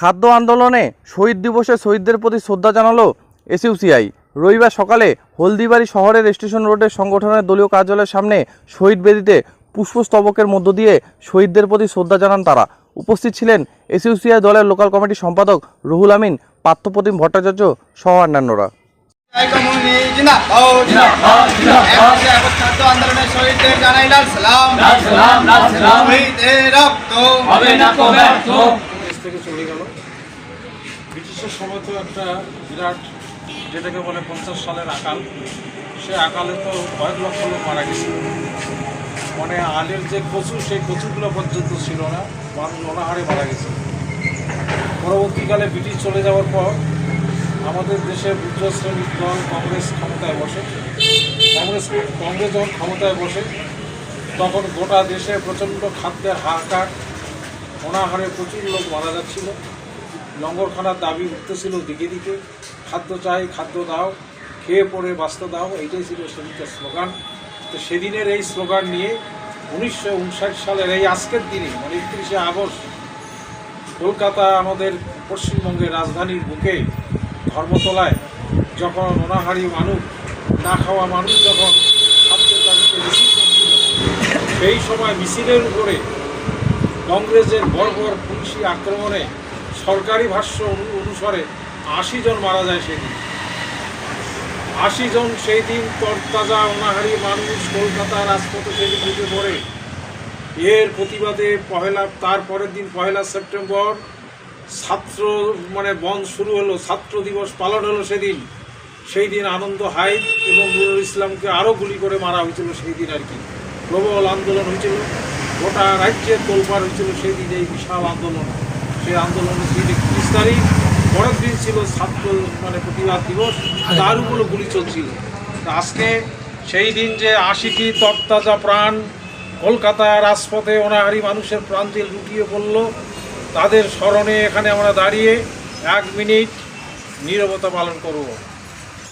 খাদ্য আন্দোলনে শহীদ দিবসে শহীদদের প্রতি শ্রদ্ধা জানালো এসইউসিআই। রবিবার সকালে হলদিবাড়ি শহরের স্টেশন রোডের সংগঠনের দলীয় কার্যালয়ের সামনে শহীদ বেদিতে পুষ্পস্তবকের মধ্য দিয়ে শহীদদের প্রতি শ্রদ্ধা জানান তারা। উপস্থিত ছিলেন এসইউসিআই দলের লোকাল কমিটির সম্পাদক রুহুল আমিন, পার্থপ্রতিম ভট্টাচার্য সহ অন্যান্যরা। ব্রিটিশের সময় তো একটা বিরাট যেটাকে বলে পঞ্চাশ সালের আকাল, সে আকালে তো কয়েক লক্ষ লোক মারা গেছে। মানে আলের যে কচু, সেই কচুগুলো পর্যন্ত ছিল না, মানুষ অনাহারে মারা গেছে। পরবর্তীকালে ব্রিটিশ চলে যাওয়ার পর আমাদের দেশে বুদ্ধ শ্রেণির দল কংগ্রেস ক্ষমতায় বসে। কংগ্রেস কংগ্রেস যখন ক্ষমতায় বসে, তখন গোটা দেশে প্রচণ্ড খাদ্যের হাহাকার, অনাহারে প্রচুর লোক মারা যাচ্ছিল। লঙ্গরখানার দাবি উঠতেছিল দিকে দিকে, খাদ্য চাই, খাদ্য দাও, খেয়ে পড়ে বাঁচতে দাও, এইটাই ছিল সেদিনকার স্লোগান। তো সেদিনের এই স্লোগান নিয়ে উনিশশো উনষাট সালের এই আজকের দিনে মানে একত্রিশে আগস্ট, কলকাতা আমাদের পশ্চিমবঙ্গের রাজধানীর বুকে ধর্মতলায় যখন অনাহারি মানুষ, না খাওয়া মানুষ যখন খাদ্যের দাবিতে মিছিল করছিল, সেই সময় মিছিলের উপরে কংগ্রেসের বড় বড় পুলিশি আক্রমণে সরকারি ভাষ্য অনুসারে আশি জন মারা যায় সেদিন। আশি জন সেই দিন তরতাজা, অনাহারি মানুষ কলকাতা রাজপথে সেদিন ঢুকে পড়ে। এর প্রতিবাদে পহেলা, তার পরের দিন পহেলা সেপ্টেম্বর ছাত্র মানে বন্ধ শুরু হলো, ছাত্র দিবস পালন হলো সেদিন। সেই দিন আনন্দ হাইদ এবং নুরুল ইসলামকে আরও গুলি করে মারা হয়েছিল সেই দিন আর কি। প্রবল আন্দোলন হয়েছিল। গোটা রাজ্যে তোলপাড় হয়েছিল সেই দিন এই বিশাল আন্দোলন। সেই আন্দোলনের দিন একত্রিশ তারিখ পরের দিন ছিল ছাত্র মানে প্রতিবাদ দিবস তার উপরে গুলি চলছিল। আজকে সেই দিন যে আশিটি তরতাজা প্রাণ কলকাতা রাজপথে অনাহারি মানুষের প্রাণ দিয়ে লুটিয়ে পড়ল তাদের স্মরণে এখানে আমরা দাঁড়িয়ে এক মিনিট নীরবতা পালন করব।